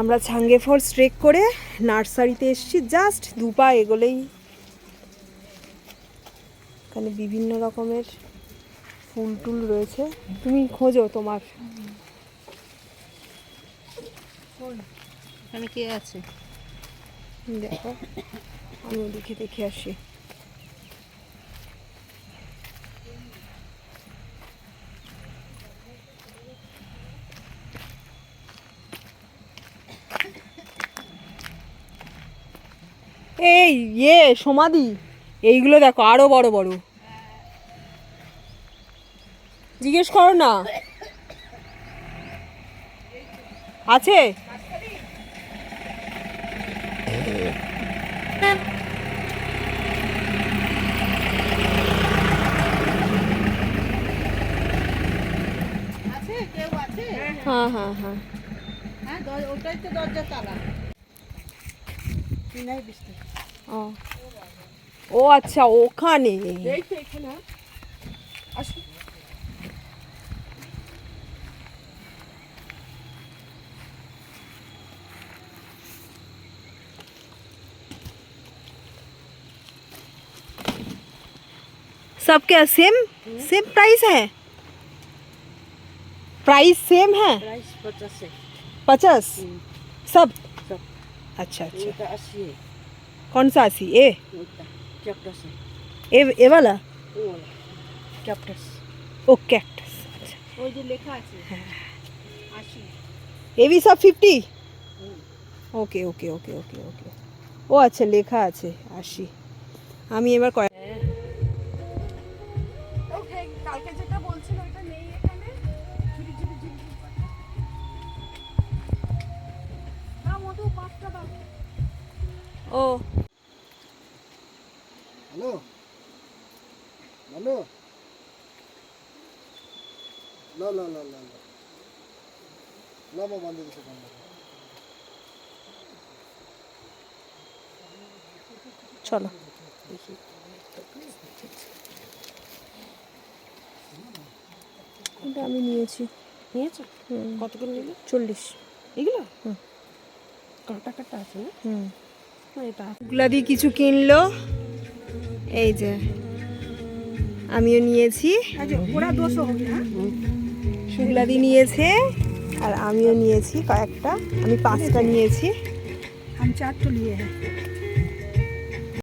আমরা ছাঙ্গে ফল স্ট্রেক করে নার্সারিতে এসেছি জাস্ট দুপা এগোলেই। এখানে বিভিন্ন রকমের ফুল টুল রয়েছে। তুমি খোঁজো তোমার। এখানে কে আছে? দেখো আমি ওদিকে দেখে আসি। এই ইয়ে সমাধি। এইগুলো দেখো আরও বড় বড়। জিজ্ঞেস করো না। আছে? হ্যাঁ হ্যাঁ হ্যাঁ। হ্যাঁ ওটাই তো দরজা তালা। ও ও আচ্ছা ওখানে এই তো এখানে আসো सब क्या सेम सेम प्राइस है प्राइस सेम है প্রাইস পঞ্চাশে पचास सब सब। अच्छा अच्छा এটা আশি कौन सा अस्सी ए ওইটা ক্যাপটাসে ए ए वाला ও ক্যাপটাস ओ कैक्टस अच्छा ওই যে লেখা আছে আশি ये भी सब फिफ्टी ওকে ওকে ওকে ওকে ওকে ও আচ্ছা লেখা আছে আশি আমি এবার কয়েক ও। হ্যালো? হ্যালো? ল ল ল ল লামা বান্ধে দিছে চলো। দেখি। এটা আমি নিয়েছি। নিয়েছ? কত করে নিলে? চল্লিশ। এগুলো? হুম। কাটা কাটা আছে না? হুম। গুগলাদি কিছু কিনলো। এই যে আমিও নিয়েছি। শুগলাদি হ্যাঁ? নিয়েছে আর আমিও নিয়েছি কয়েকটা। আমি পাঁচটা নিয়েছি। আমি চারটা নিয়ে